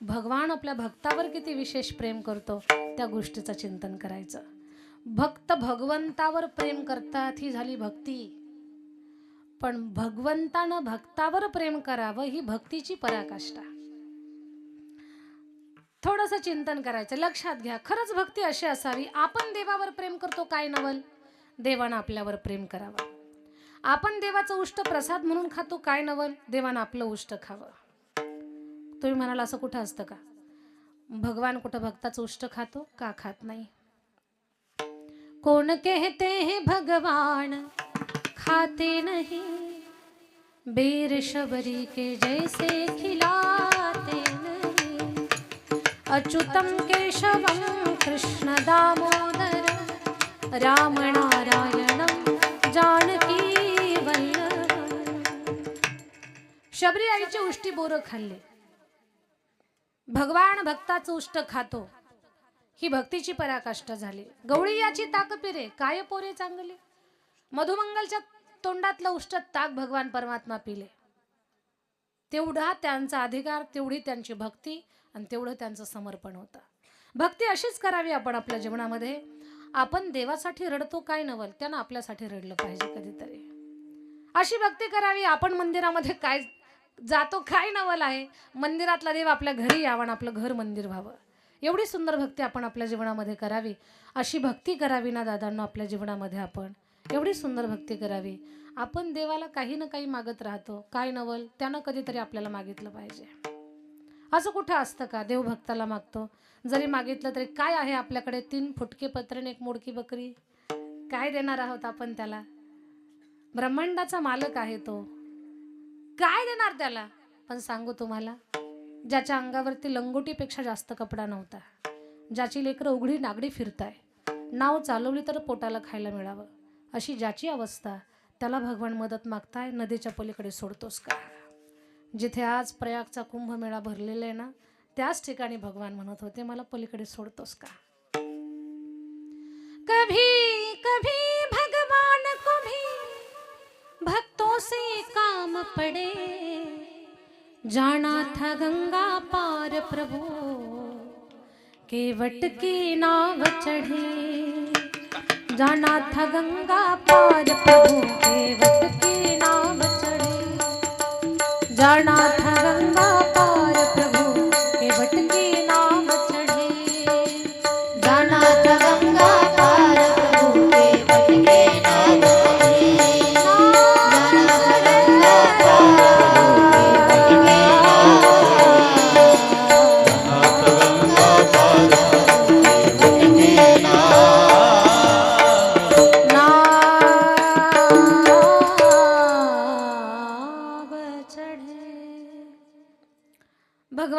भगवान आपल्या भक्तावर किती विशेष प्रेम करतो त्या गोष्टीचं चिंतन करायचं. भक्त भगवंतावर प्रेम करतात ही झाली भक्ती. पण भगवंतानं भक्तावर प्रेम करावं ही भक्तीची पराकाष्ठा. थोडंसं चिंतन करायचं लक्षात घ्या खरंच भक्ती अशी असावी आपण देवावर प्रेम करतो काय नवल? देवानं आपल्यावर प्रेम करावं. आपण देवाचं उष्ट प्रसाद म्हणून खातो काय नवल? देवानं आपलं उष्ट खावं. तुम्ही म्हणाल असं कुठं असतं का? भगवान कुठं भक्ताचं उष्ट खातो का खात नाही? कोण कहते हे भगवान? खाते नहीं. बेर शबरी के जैसे खिलाते नहीं. अच्युतम केशवम कृष्ण दामोदर राम नारायणम जानकी वल्लभ. शबरी आईचे उष्टी बोरं खाल्ले. भगवान भक्ताचं उष्ट खातो. ही भक्तीची पराकाष्ठा झाली. गवळी याची ताक पिरे काय पोरे चांगले? मधुमंगलच्या तोंडातलं उष्ट ताक भगवान परमात्मा पिले. तेवढा त्यांचा अधिकार तेवढी त्यांची भक्ती आणि तेवढं त्यांचं समर्पण होतं. भक्ती अशीच करावी आपण आपल्या जीवनामध्ये. आपण देवासाठी रडतो काय नवल त्यानं आपल्यासाठी रडलं पाहिजे कधीतरी. अशी भक्ती करावी आपण मंदिरामध्ये काय जातो काय नवल आहे? मंदिरातला देव आपल्या घरी यावं आणि आपलं घर मंदिर व्हावं. एवढी सुंदर भक्ती आपण आपल्या जीवनामध्ये करावी. अशी भक्ती करावी ना दादांना आपल्या जीवनामध्ये आपण. एवढी सुंदर भक्ती करावी. आपण देवाला काही ना काही मागत राहतो. काय नवल? त्यानं कधीतरी आपल्याला मागितलं पाहिजे. असं कुठं असतं का? देव भक्ताला मागतो. जरी मागितलं तरी काय आहे आपल्याकडे? तीन फुटके पत्र एक मोडकी बकरी. काय देणार आहोत आपण त्याला? ब्रह्मांडाचा मालक आहे तो. काय देणार त्याला? पण सांगू तुम्हाला ज्याच्या अंगावरती लंगोटीपेक्षा जास्त कपडा नव्हता ज्याची लेकरं उघडी नागडी फिरताय नाव चालवली तर पोटाला खायला मिळावं अशी ज्याची अवस्था त्याला भगवान मदत मागताय नदीच्या पलीकडे सोडतोस का? जिथे आज प्रयागचा कुंभमेळा भरलेला आहे ना त्याच ठिकाणी भगवान म्हणत होते मला पलीकडे सोडतोस का? कभी कभी नाम पड़े। जाना था गंगा पार प्रभु। केवट की नाव चढ़े। जाना था गंगा पार प्रभु। केवट की नाव चढ़े। जाना था गंगा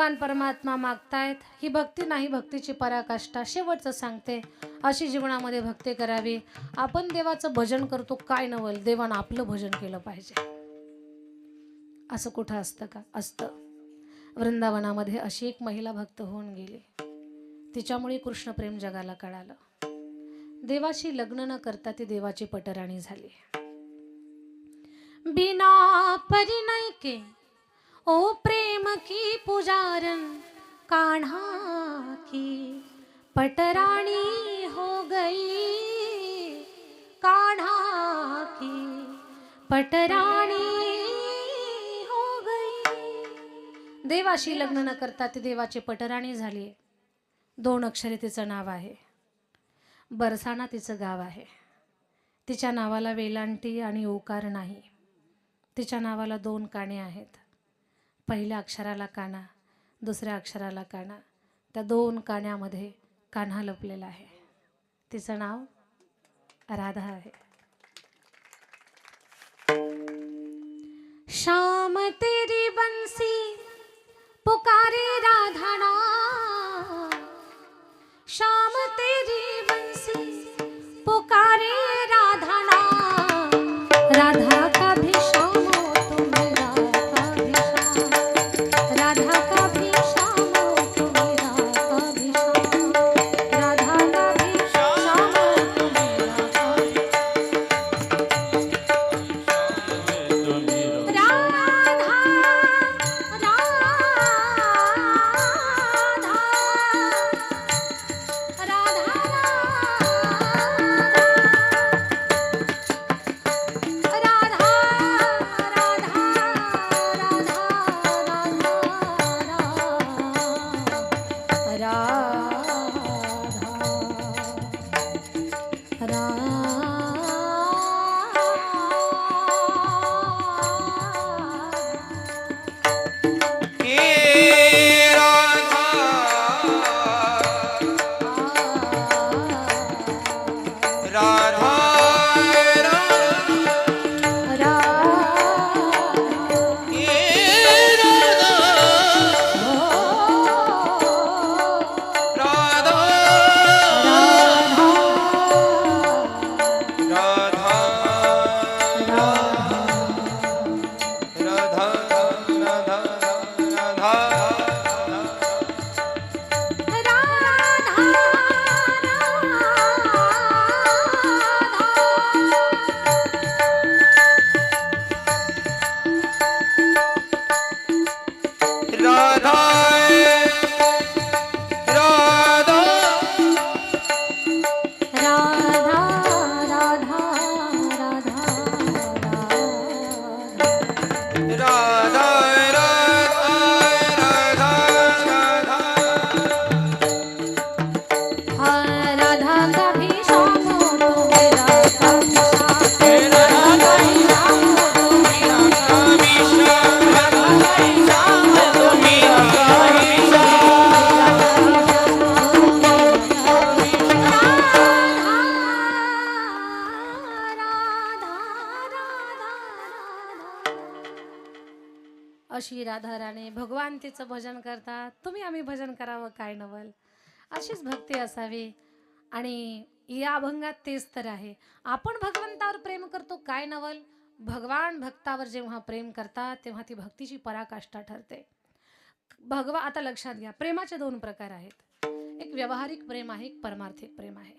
भगवान परमात्मा मागतायत ही भक्ती नाही भक्तीची पराकाष्ठा शेवटचं सांगते. अशी जीवनामध्ये भक्ती करावी. आपण देवाचं भजन करतो काय नवल? देवानं आपलं भजन केलं पाहिजे. असं कुठं असतं का? असतं. वृंदावनामध्ये अशी एक महिला भक्त होऊन गेली. तिच्यामुळे कृष्णप्रेम जगाला कळालं. देवाशी लग्न न करता ती देवाची पटराणी झाली. बिना परिणय के ओ प्रेम की पुजारन कान्हा की पटराणी हो गई। कान्हा की पटराणी हो गई। देवाशी लग्न न करता ती देवाची पटराणी झाली दोन अक्षरे तिचं नाव आहे. बरसाणा तिचं गाव आहे. तिच्या नावाला वेलांटी आणि ओकार नाही. तिच्या नावाला दोन काणे आहेत. पहिल्या अक्षराला काना दुसऱ्या अक्षराला काना. त्या दोन काण्यामध्ये कान्हा लपलेला आहे. तिचं नाव राधा आहे. शाम तेरी बंसी पुकारे राधाना. शाम अशी राधाराणी भगवान तिचं भजन करतात तुम्ही आम्ही भजन करावं काय नवल? अशीच भक्ती असावी. आणि या अभंगात तेच तर आहे. आपण भगवंतावर प्रेम करतो काय नवल? भगवान भक्तावर जेव्हा प्रेम करतात तेव्हा ती भक्तीची पराकाष्ठा ठरते. भगवा आता लक्षात घ्या प्रेमाचे दोन प्रकार आहेत. एक व्यावहारिक प्रेम आहे एक परमार्थिक प्रेम आहे.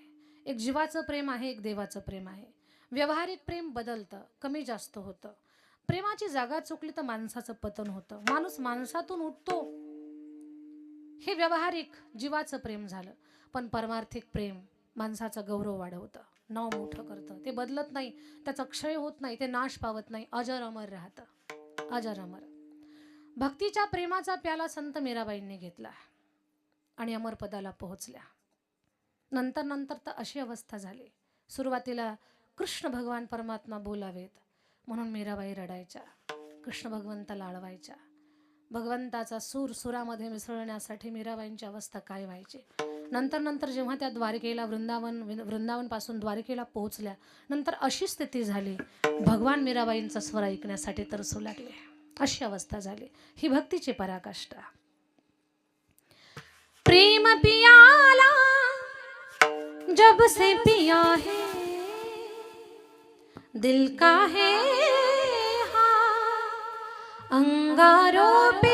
एक जीवाचं प्रेम आहे एक देवाचं प्रेम आहे. व्यावहारिक प्रेम बदलतं कमी जास्त होतं. प्रेमाची जागा चुकली तर माणसाचं पतन होतं. माणूस माणसातून उठतो. हे व्यावहारिक जीवाचं प्रेम झालं. पण परमार्थिक प्रेम माणसाचा गौरव वाढवतं. नाव मोठं करतं. ते बदलत नाही. त्याचा क्षय होत नाही. ते नाश पावत नाही. अजर अमर राहतं. अजर अमर. भक्तीच्या प्रेमाचा प्याला संत मीराबाईंनी घेतला. आणि अमरपदाला पोहोचल्या. नंतर नंतर तर अशी अवस्था झाली. सुरुवातीला कृष्ण भगवान परमात्मा बोलावेत. म्हणून मीराबाई रडायच्या. कृष्ण भगवंताला आळवायच्या भगवंताचा सूर सुरामध्ये मिसळण्यासाठी मीराबाईंची अवस्था काय व्हायची? नंतर नंतर जेव्हा त्या द्वारिकेला वृंदावन वृंदावनपासून द्वारिकेला पोहोचल्या नंतर अशी स्थिती झाली. भगवान मीराबाईंचा स्वर ऐकण्यासाठी तरसू लागले. अशी अवस्था झाली. ही भक्तीची पराकाष्ठा. प्रेम पियाला जब से पिया है दिल का है? हाँ अंगारों पे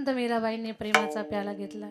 संत मीराबाईंनी प्रेमाचा प्याला घेतला.